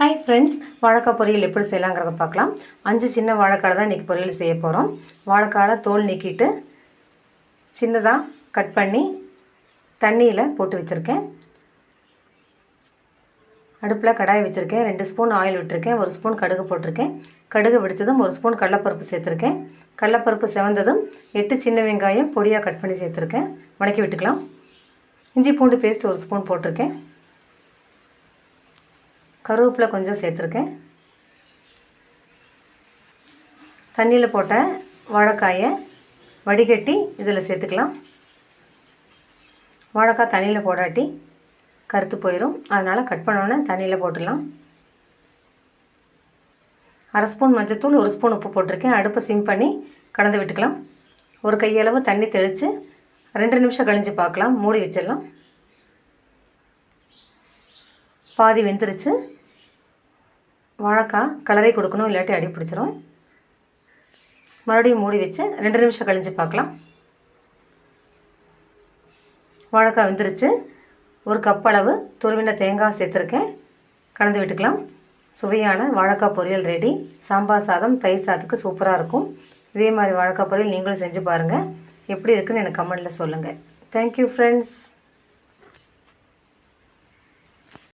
Hi friends வாழைக்காய் பொரியல் எப்படி செய்யலாங்கிறத பார்க்கலாம். அஞ்சு சின்ன வாழைக்காய் தான் இன்றைக்கி பொரியல் செய்ய போகிறோம் வாழைக்காயில் தோல் நீக்கிட்டு சின்னதாக கட் பண்ணி தண்ணியில் போட்டு வச்சுருக்கேன். அடுப்பில் கடாய் வச்சுருக்கேன். ரெண்டு ஸ்பூன் ஆயில் விட்டுருக்கேன். ஒரு ஸ்பூன் கடுகு போட்டிருக்கேன். கடுகு வெடித்ததும் ஒரு ஸ்பூன் கடலப்பருப்பு சேர்த்துருக்கேன். கடலப்பருப்பு செவந்ததும் எட்டு சின்ன வெங்காயம் பொடியாக கட் பண்ணி சேர்த்துருக்கேன். வணக்கி விட்டுக்கலாம். இஞ்சி பூண்டு பேஸ்ட் ஒரு ஸ்பூன் போட்டிருக்கேன். கருவேப்பிலை கொஞ்சம் சேர்த்துருக்கேன். தண்ணியில் போட்ட வாழைக்காயை வடிகட்டி இதில் சேர்த்துக்கலாம். வாழைக்காய் தண்ணியில் போடாட்டி கருத்து போயிடும் அதனால் கட் பண்ணோன்னே தண்ணியில் போட்டுடலாம். அரை ஸ்பூன் மஞ்சத்தூள் ஒரு ஸ்பூன் உப்பு போட்டிருக்கேன். அடுப்பை சிம் பண்ணி கலந்து விட்டுக்கலாம். ஒரு கையளவு தண்ணி தெளித்து ரெண்டு நிமிஷம் கழிஞ்சு பார்க்கலாம். மூடி வச்சிடலாம். பாதி வெந்துருச்சு. வாழைக்காய் கலரை கொடுக்கணும் இல்லாட்டி அடி பிடிச்சிரும். மறுபடியும் மூடி வச்சு ரெண்டு நிமிஷம் கழிஞ்சு பார்க்கலாம். வாழைக்காய் வெந்துருச்சு. ஒரு கப் அளவு துருவின தேங்காய் சேர்த்துருக்கேன். கலந்து விட்டுக்கலாம். சுவையான வாழைக்காய் பொரியல் ரெடி சாம்பார் சாதம் தயிர் சாதத்துக்கு சூப்பராக இருக்கும். இதே மாதிரி வாழைக்காய் பொரியல் நீங்களும் செஞ்சு பாருங்கள் எப்படி இருக்குன்னு எனக்கு கமெண்ட்டில் சொல்லுங்கள் தேங்க்யூ ஃப்ரெண்ட்ஸ்